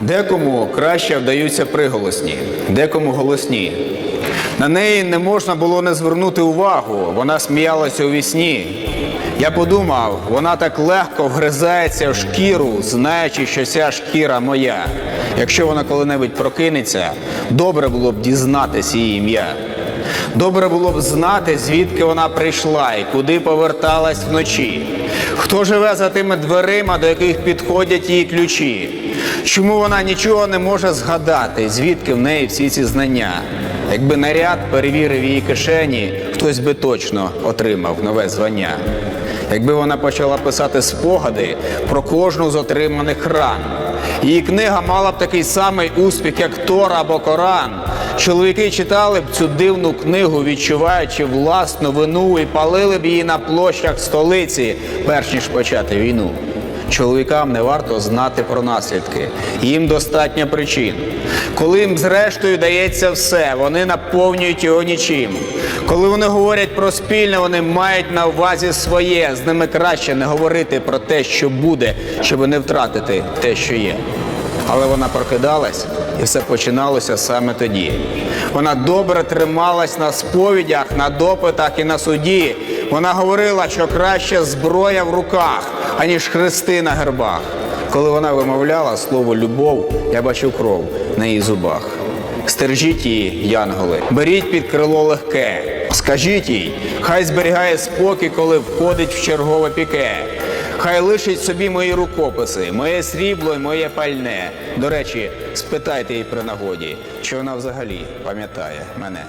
Декому краще вдаються приголосні, декому голосні. На неї не можна було не звернути увагу, вона сміялася у вісні. Я подумав, вона так легко вгризається в шкіру, знаючи, що ця шкіра моя. Якщо вона коли-небудь прокинеться, добре було б дізнатись її ім'я. Добре було б знати, звідки вона прийшла і куди поверталась вночі. Хто живе за тими дверима, до яких підходять її ключі? Чому вона нічого не може згадати, звідки в неї всі ці знання? Якби наряд перевірив її кишені, хтось би точно отримав нове звання. Якби вона почала писати спогади про кожну з отриманих ран. Її книга мала б такий самий успіх, як Тора або Коран. Чоловіки читали б цю дивну книгу, відчуваючи власну вину, і палили б її на площах столиці, перш ніж почати війну. Чоловікам не варто знати про наслідки, їм достатньо причин. Коли їм зрештою дається все, вони наповнюють його нічим. Коли вони говорять про спільне, вони мають на увазі своє. З ними краще не говорити про те, що буде, щоб не втратити те, що є. Але вона прокидалась, і все починалося саме тоді. Вона добре трималась на сповідях, на допитах і на суді. Вона говорила, що краще зброя в руках, аніж хрести на гербах. Коли вона вимовляла слово любов, я бачив кров на її зубах. Стержіть її, янголи, беріть під крило легке. Скажіть їй, хай зберігає спокій, коли входить в чергове піке. Хай лишить собі мої рукописи, моє срібло і моє пальне. До речі, спитайте її при нагоді, чи вона взагалі пам'ятає мене.